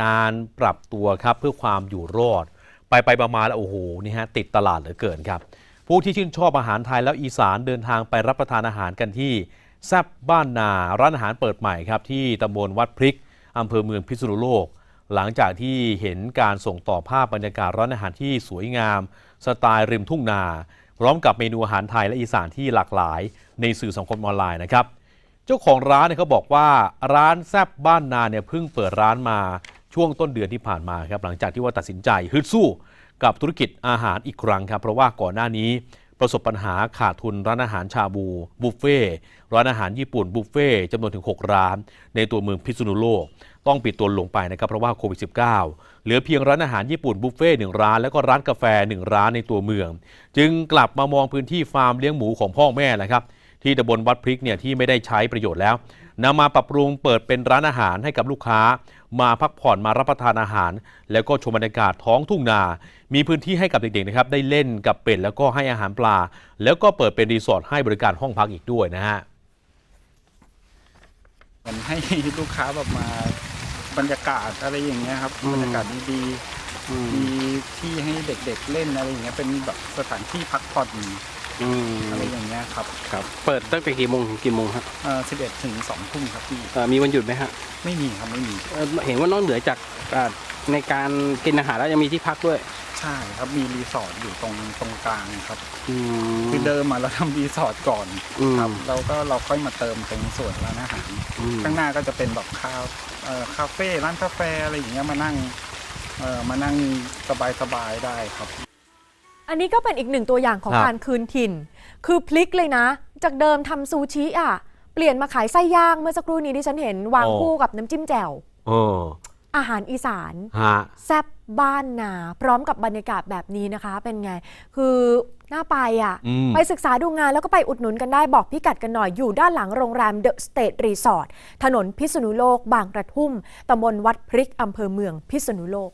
การปรับตัวครับเพื่อความอยู่รอด ไปไปๆมาๆแล้วโอ้โหนี่ฮะติดตลาดเหลือเกินครับ ผู้ที่ชื่นชอบอาหารไทยแล้วอีสานเดินทางไปรับประทานอาหารกันที่แซบบ้านนาร้านอาหารเปิดใหม่ครับที่ตำบลวัดพริกอำเภอเมืองพิษณุโลก หลังจากที่เห็นการส่งต่อภาพบรรยากาศร้านอาหารที่สวยงาม สไตล์ริมทุ่งนาพร้อมกับเมนูอาหารไทยและอีสานที่หลากหลาย ในสื่อสังคมออนไลน์นะครับ เจ้าของร้านเนี่ยเขาบอกว่าร้านแซบบ้านนาเนี่ยเพิ่งเปิดร้านมา ช่วงต้นเดือนที่ผ่านมาครับหลังจากที่ว่าตัดสินใจฮึดสู้กับธุรกิจอาหารอีกครั้งครับ เพราะว่าก่อนหน้านี้ประสบปัญหาขาดทุนร้านอาหารชาบูบุฟเฟ่ร้านอาหารญี่ปุ่นบุฟเฟ่จำนวนถึง 6 ร้าน ในตัวเมืองพิษณุโลก ต้องปิดตัวลงไปนะครับเพราะว่าโควิด -19 เหลือเพียงร้านอาหารญี่ปุ่นบุฟเฟ่หนึ่งร้านแล้วก็ร้านกาแฟหนึ่งร้านในตัวเมือง จึงกลับมามองพื้นที่ฟาร์มเลี้ยงหมูของพ่อแม่แหละครับที่ตำบลวัดพริกเนี่ยที่ไม่ได้ใช้ประโยชน์แล้วนำมาปรับปรุงเปิดเป็นร้านอาหารให้กับลูกค้า มาพักผ่อนมารับประทานอาหาร แล้วก็ชมบรรยากาศท้องทุ่งนา มีพื้นที่ให้กับเด็กๆนะครับได้เล่นกับเป็ดแล้วก็ให้อาหารปลา แล้วก็เปิดเป็นรีสอร์ทให้บริการห้องพักอีกด้วยนะฮะเหมือนให้ลูกค้าแบบมาบรรยากาศอะไรอย่างเงี้ยครับอืมบรรยากาศดีอืมๆมีที่ให้เด็กๆเล่นอะไรอย่างเงี้ยเป็นแบบสถานที่พักผ่อน อืมอะไรอย่างเงี้ยครับครับ เปิดตั้งแต่กี่โมงถึงกี่โมงฮะเอ่อ11ถึง2ทุ่มครับพี่เอ่อมีวันหยุดไหมฮะไม่มีครับไม่มี เอ่อเห็นว่านอกเหนือจากอ่าในการกินอาหารแล้วยังมีที่พักด้วยใช่ครับมีรีสอร์ทอยู่ตรงตรงกลางครับ อืมคือเดิมมาเราทำรีสอร์ทก่อนอืมครับแล้วก็เราค่อยมาเติมตรงส่วนร้านอาหาร อืมข้างหน้าก็จะเป็นแบบคาเอ่อคาเฟ่ร้านกาแฟอะไรอย่างเงี้ยมานั่งเอ่อมานั่งสบายๆได้ครับ อันนี้ก็เป็นอีกหนึ่งตัวอย่างของครับ การคืนถิ่น คือพลิกเลยนะ จากเดิมทำซูชิอะ เปลี่ยนมาขายไส้ย่างเมื่อสักครู่นี้ที่ฉันเห็นวางคู่กับน้ำจิ้มแจ่ว เอออาหารอีสาน ฮะ แซบบ้านนา พร้อมกับบรรยากาศแบบนี้นะคะ เป็นไง คือน่าไปอะ อืม ไปศึกษาดูงานแล้วก็ไปอุดหนุนกันได้บอกพิกัดกันหน่อยอยู่ด้านหลังโรงแรมเดอะสเตทรีสอร์ทถนนพิษณุโลก บางกระทุ่มตำบลวัดพริกอำเภอเมืองพิษณุโลก